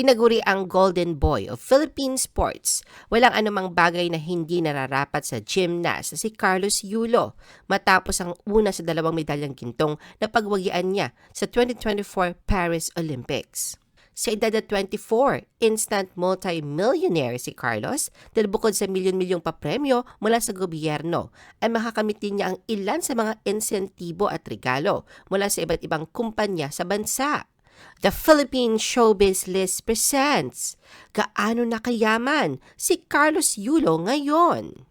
Tinaguri ang Golden Boy of Philippine Sports. Walang anumang bagay na hindi nararapat sa gymnast na si Carlos Yulo matapos ang una sa dalawang medalyang gintong na pagwagian niya sa 2024 Paris Olympics. Sa edad na 24, instant multi-millionaire si Carlos dahil bukod sa milyon-milyong papremyo mula sa gobyerno, ay makakamit din niya ang ilan sa mga insentibo at regalo mula sa iba't ibang kumpanya sa bansa. The Philippine Showbiz List presents Gaano na kayaman si Carlos Yulo ngayon?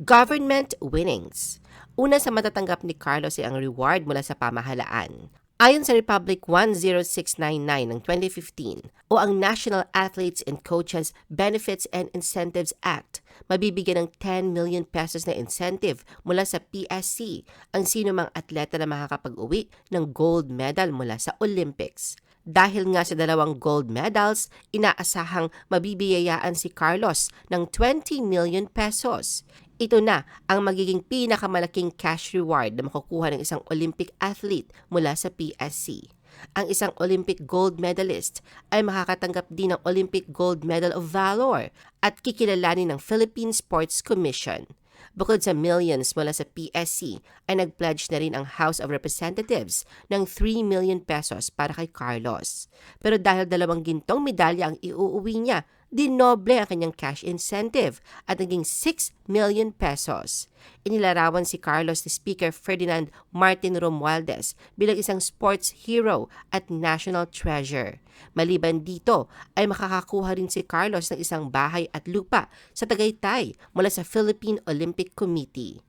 Government Winnings Una sa matatanggap ni Carlos ay ang reward mula sa pamahalaan. Ayon sa Republic 10699 ng 2015 o ang National Athletes and Coaches Benefits and Incentives Act, mabibigyan ng 10 million pesos na incentive mula sa PSC ang sino mang atleta na makakapag-uwi ng gold medal mula sa Olympics. Dahil nga sa dalawang gold medals, inaasahang mabibiyayaan si Carlos ng 20 million pesos. Ito na ang magiging pinakamalaking cash reward na makukuha ng isang Olympic athlete mula sa PSC. Ang isang Olympic gold medalist ay makakatanggap din ng Olympic Gold Medal of Valor at kikilalanin ng Philippine Sports Commission. Bukod sa millions mula sa PSC, ay nag-pledge na rin ang House of Representatives ng 3 million pesos para kay Carlos. Pero dahil dalawang gintong medalya ang iuuwi niya, dinoble ang kanyang cash incentive at naging 6 million pesos. Inilarawan si Carlos ni Speaker Ferdinand Martin Romualdez bilang isang sports hero at national treasure. Maliban dito ay makakakuha rin si Carlos ng isang bahay at lupa sa Tagaytay mula sa Philippine Olympic Committee.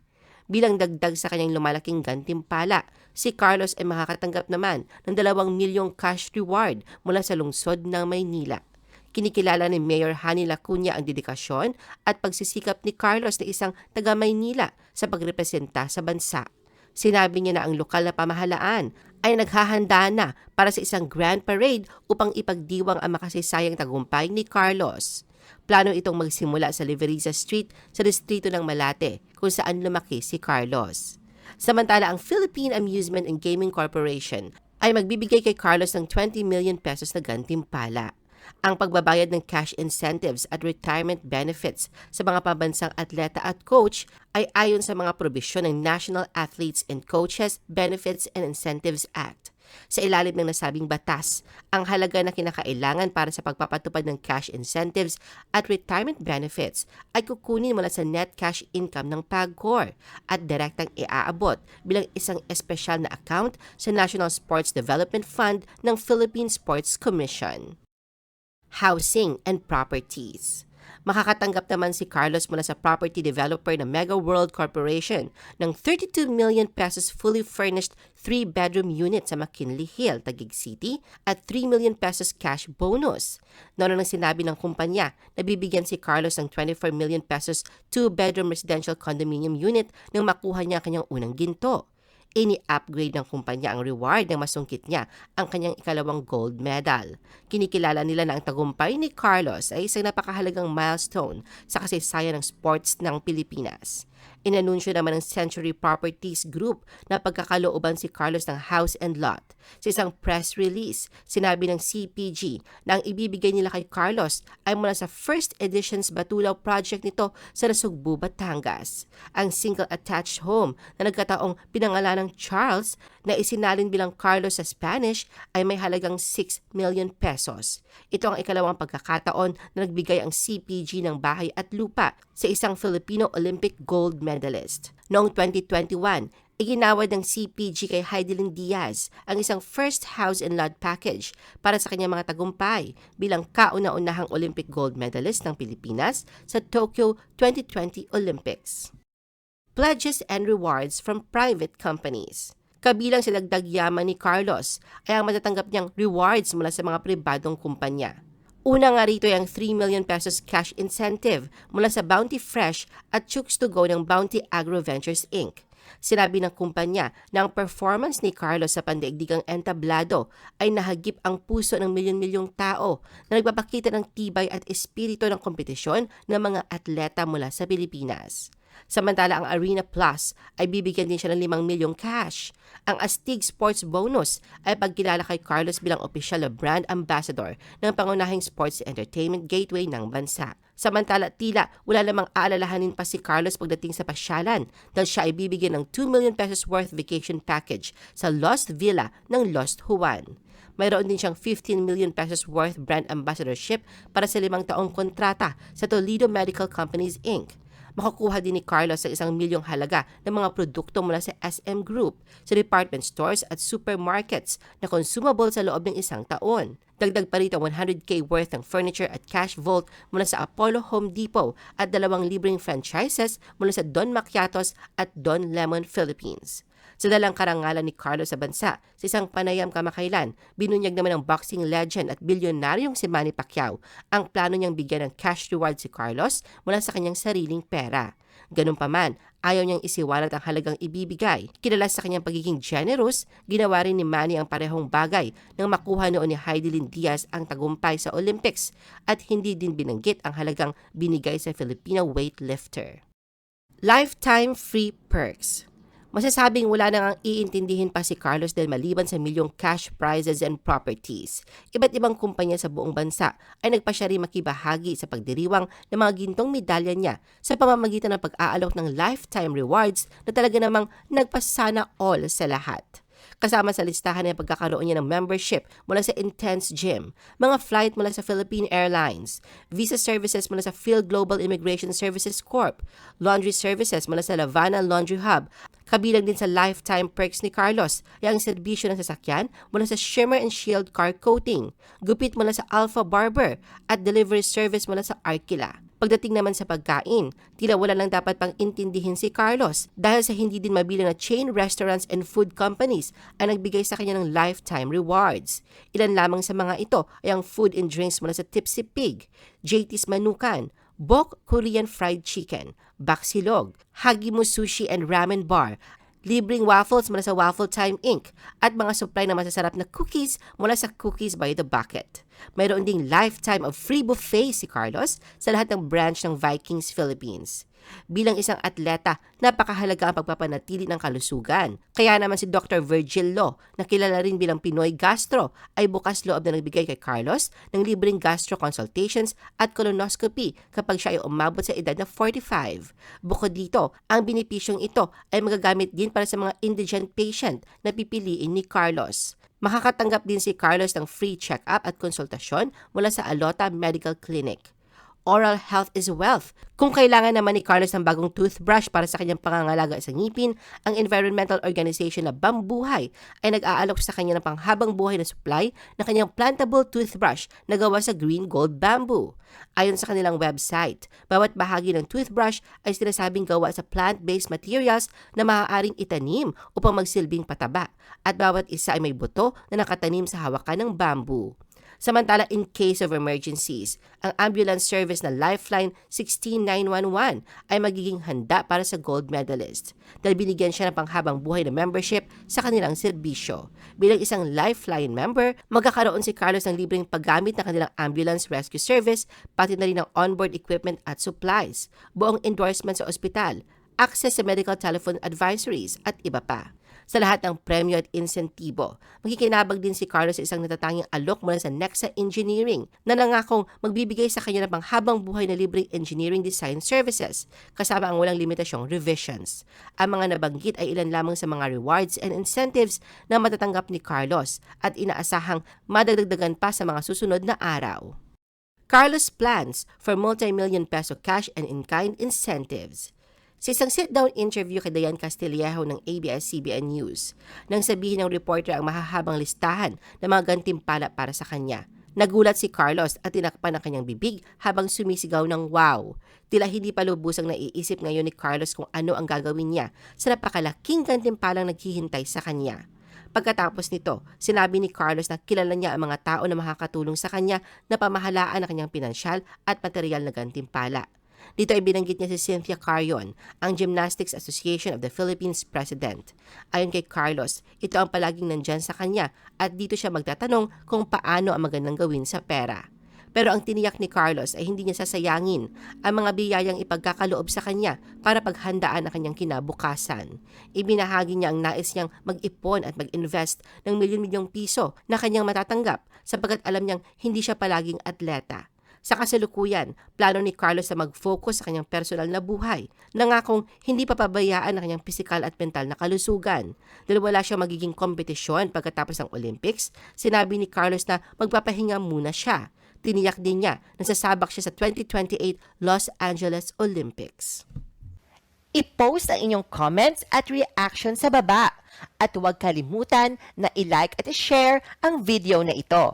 Bilang dagdag sa kanyang lumalaking gantimpala, si Carlos ay makakatanggap naman ng 2 milyong cash reward mula sa lungsod ng Maynila. Kinikilala ni Mayor Hani Lacuna ang dedikasyon at pagsisikap ni Carlos na isang taga Maynila sa pagrepresenta sa bansa. Sinabi niya na ang lokal na pamahalaan ay naghahanda na para sa isang grand parade upang ipagdiwang ang makasisayang tagumpay ni Carlos. Plano itong magsimula sa Liveriza Street sa distrito ng Malate kung saan lumaki si Carlos. Samantala, ang Philippine Amusement and Gaming Corporation ay magbibigay kay Carlos ng 20 million pesos na gantimpala ang pagbabayad ng cash incentives at retirement benefits sa mga pabansang atleta at coach ay ayon sa mga probisyon ng National Athletes and Coaches Benefits and Incentives Act. Sa ilalim ng nasabing batas, ang halaga na kinakailangan para sa pagpapatupad ng cash incentives at retirement benefits ay kukunin mula sa net cash income ng PAGCOR at direktang iaabot bilang isang espesyal na account sa National Sports Development Fund ng Philippine Sports Commission housing, and properties. Makakatanggap naman si Carlos mula sa property developer na Mega World Corporation ng 32 million pesos fully furnished 3-bedroom unit sa McKinley Hill, Taguig City at 3 million pesos cash bonus. Noon nang sinabi ng kumpanya na bibigyan si Carlos ng 24 million pesos 2-bedroom residential condominium unit nang makuha niya kanyang unang ginto ini-upgrade ng kumpanya ang reward ng masungkit niya ang kanyang ikalawang gold medal. Kinikilala nila na ang tagumpay ni Carlos ay isang napakahalagang milestone sa kasaysayan ng sports ng Pilipinas. Inanunsyo naman ng Century Properties Group na pagkakalooban si Carlos ng house and lot. Sa isang press release, sinabi ng CPG na ang ibibigay nila kay Carlos ay mula sa first edition's Batulaw project nito sa Nasugbu, Batangas. Ang single attached home na nagkataong pinangalan ng Charles na isinalin bilang Carlos sa Spanish ay may halagang 6 million pesos. Ito ang ikalawang pagkakataon na nagbigay ang CPG ng bahay at lupa sa isang Filipino Olympic gold medalist. Noong 2021, iginawad ng CPG kay Heidelin Diaz ang isang first house and lot package para sa kanyang mga tagumpay bilang kauna-unahang Olympic gold medalist ng Pilipinas sa Tokyo 2020 Olympics. Pledges and rewards from private companies. Kabilang sa dagdag yaman ni Carlos ay ang matatanggap niyang rewards mula sa mga pribadong kumpanya. Una nga rito ay ang 3 million pesos cash incentive mula sa Bounty Fresh at Chooks to Go ng Bounty Agro Ventures Inc. Sinabi ng kumpanya na ang performance ni Carlos sa pandaigdigang entablado ay nahagip ang puso ng milyon-milyong tao na nagpapakita ng tibay at espiritu ng kompetisyon ng mga atleta mula sa Pilipinas. Samantala ang Arena Plus ay bibigyan din siya ng 5 milyong cash. Ang Astig Sports Bonus ay pagkilala kay Carlos bilang opisyal na brand ambassador ng pangunahing sports entertainment gateway ng bansa. Samantala tila wala namang aalalahanin pa si Carlos pagdating sa pasyalan dahil siya ay bibigyan ng 2 million pesos worth vacation package sa Lost Villa ng Lost Juan. Mayroon din siyang 15 million pesos worth brand ambassadorship para sa limang taong kontrata sa Toledo Medical Companies Inc makukuha din ni Carlos ang isang milyong halaga ng mga produkto mula sa SM Group, sa department stores at supermarkets na consumable sa loob ng isang taon. Dagdag pa rito 100k worth ng furniture at cash vault mula sa Apollo Home Depot at dalawang libreng franchises mula sa Don Macchiatos at Don Lemon Philippines. Sa dalang karangalan ni Carlos sa bansa, sa isang panayam kamakailan, binunyag naman ng boxing legend at bilyonaryong si Manny Pacquiao ang plano niyang bigyan ng cash reward si Carlos mula sa kanyang sariling pera. Ganun pa man, ayaw niyang isiwalat ang halagang ibibigay. Kilala sa kanyang pagiging generous, ginawa rin ni Manny ang parehong bagay nang makuha noon ni Heidelin Diaz ang tagumpay sa Olympics at hindi din binanggit ang halagang binigay sa Filipino weightlifter. Lifetime free perks Masasabing wala nang ang iintindihin pa si Carlos dahil maliban sa milyong cash prizes and properties. Iba't ibang kumpanya sa buong bansa ay nagpasya rin makibahagi sa pagdiriwang ng mga gintong medalya niya sa pamamagitan ng pag-aalok ng lifetime rewards na talaga namang nagpasana all sa lahat. Kasama sa listahan ay pagkakaroon niya ng membership mula sa Intense Gym, mga flight mula sa Philippine Airlines, visa services mula sa Phil Global Immigration Services Corp, laundry services mula sa Lavana Laundry Hub, kabilang din sa lifetime perks ni Carlos ay ang serbisyo ng sasakyan mula sa Shimmer and Shield Car Coating, gupit mula sa Alpha Barber at delivery service mula sa Arkila. Pagdating naman sa pagkain, tila wala lang dapat pang intindihin si Carlos dahil sa hindi din mabilang na chain restaurants and food companies ay nagbigay sa kanya ng lifetime rewards. Ilan lamang sa mga ito ay ang food and drinks mula sa Tipsy Pig, JT's Manukan, Bok Korean Fried Chicken, Baksilog, Hagimu Sushi and Ramen Bar libreng waffles mula sa Waffle Time Inc. at mga supply na masasarap na cookies mula sa Cookies by the Bucket. Mayroon ding lifetime of free buffet si Carlos sa lahat ng branch ng Vikings Philippines. Bilang isang atleta, napakahalaga ang pagpapanatili ng kalusugan. Kaya naman si Dr. Virgil Law, na kilala rin bilang Pinoy Gastro, ay bukas loob na nagbigay kay Carlos ng libreng gastro consultations at colonoscopy kapag siya ay umabot sa edad na 45. Bukod dito, ang binipisyong ito ay magagamit din para sa mga indigent patient na pipiliin ni Carlos. Makakatanggap din si Carlos ng free check-up at konsultasyon mula sa Alota Medical Clinic oral health is wealth. Kung kailangan naman ni Carlos ng bagong toothbrush para sa kanyang pangangalaga sa ngipin, ang environmental organization na Bambuhay ay nag-aalok sa kanya ng panghabang buhay na supply ng kanyang plantable toothbrush na gawa sa green gold bamboo. Ayon sa kanilang website, bawat bahagi ng toothbrush ay sinasabing gawa sa plant-based materials na maaaring itanim upang magsilbing pataba at bawat isa ay may buto na nakatanim sa hawakan ng bamboo. Samantala, in case of emergencies, ang ambulance service na Lifeline 16911 ay magiging handa para sa gold medalist dahil binigyan siya ng panghabang buhay na membership sa kanilang serbisyo. Bilang isang Lifeline member, magkakaroon si Carlos ng libreng paggamit ng kanilang ambulance rescue service, pati na rin ng onboard equipment at supplies, buong endorsement sa ospital, access sa medical telephone advisories at iba pa sa lahat ng premyo at insentibo. Makikinabang din si Carlos sa isang natatanging alok mula sa Nexa Engineering na nangakong magbibigay sa kanya ng panghabang buhay na libreng engineering design services kasama ang walang limitasyong revisions. Ang mga nabanggit ay ilan lamang sa mga rewards and incentives na matatanggap ni Carlos at inaasahang madagdagdagan pa sa mga susunod na araw. Carlos plans for multi-million peso cash and in-kind incentives. Sa isang sit-down interview kay Dayan Castillejo ng ABS-CBN News, nang sabihin ng reporter ang mahahabang listahan ng mga gantimpala para sa kanya. Nagulat si Carlos at tinakpan ang kanyang bibig habang sumisigaw ng wow. Tila hindi pa lubusang naiisip ngayon ni Carlos kung ano ang gagawin niya sa napakalaking gantimpalang naghihintay sa kanya. Pagkatapos nito, sinabi ni Carlos na kilala niya ang mga tao na makakatulong sa kanya na pamahalaan ang kanyang pinansyal at material na gantimpala. Dito ay binanggit niya si Cynthia Carion, ang Gymnastics Association of the Philippines President. Ayon kay Carlos, ito ang palaging nandyan sa kanya at dito siya magtatanong kung paano ang magandang gawin sa pera. Pero ang tiniyak ni Carlos ay hindi niya sasayangin ang mga biyayang ipagkakaloob sa kanya para paghandaan ang kanyang kinabukasan. Ibinahagi niya ang nais niyang mag-ipon at mag-invest ng milyon-milyong piso na kanyang matatanggap sapagkat alam niyang hindi siya palaging atleta. Sa kasalukuyan, plano ni Carlos na mag-focus sa kanyang personal na buhay, nangakong hindi papabayaan ang kanyang pisikal at mental na kalusugan. Dahil wala siyang magiging kompetisyon pagkatapos ng Olympics, sinabi ni Carlos na magpapahinga muna siya. Tiniyak din niya na sasabak siya sa 2028 Los Angeles Olympics. I-post ang inyong comments at reaction sa baba. At huwag kalimutan na i-like at i-share ang video na ito.